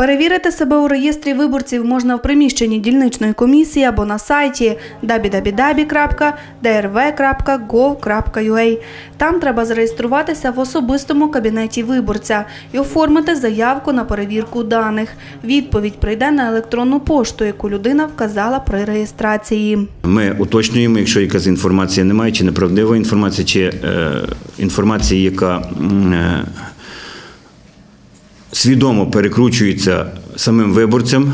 Перевірити себе у реєстрі виборців можна в приміщенні дільничної комісії або на сайті www.drv.gov.ua. Там треба зареєструватися в особистому кабінеті виборця і оформити заявку на перевірку даних. Відповідь прийде на електронну пошту, яку людина вказала при реєстрації. Ми уточнюємо, якщо якась інформація немає, чи неправдива інформація, чи е, інформація, яка е, свідомо перекручується самим виборцем.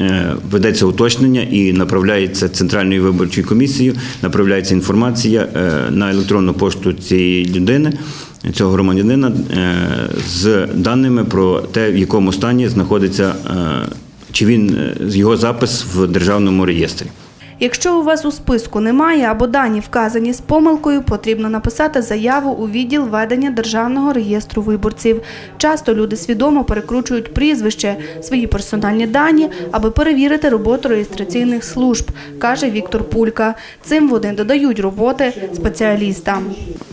е, Ведеться уточнення і направляється Центральною виборчою комісією, направляється інформація е, на електронну пошту цієї людини, цього громадянина, е, з даними про те, в якому стані знаходиться, чи він його запис в державному реєстрі. Якщо у вас у списку немає або дані вказані з помилкою, потрібно написати заяву у відділ ведення державного реєстру виборців. Часто люди свідомо перекручують прізвище, свої персональні дані, аби перевірити роботу реєстраційних служб, каже Віктор Пулька. Цим вони додають роботи спеціалістам.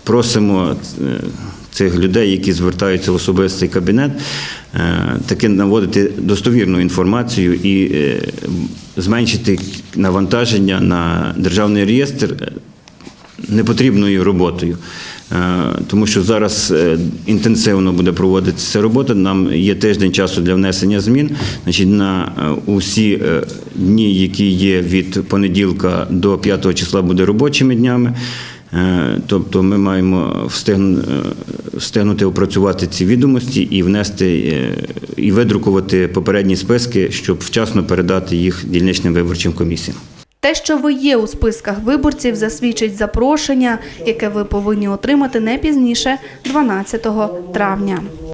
Просимо е, цих людей, які звертаються в особистий кабінет, е, таки наводити достовірну інформацію і е, зменшити навантаження на державний реєстр е, непотрібною роботою. Тому що зараз інтенсивно буде проводитися робота. Нам є тиждень часу для внесення змін. Значить, на усі дні, які є від понеділка до 5 числа, буде робочими днями. Е, Тобто ми маємо е, встигнути опрацювати ці відомості і внести е, і видрукувати попередні списки, щоб вчасно передати їх дільничним виборчим комісіям. Те, що ви є у списках виборців, засвідчить запрошення, яке ви повинні отримати не пізніше 12 травня.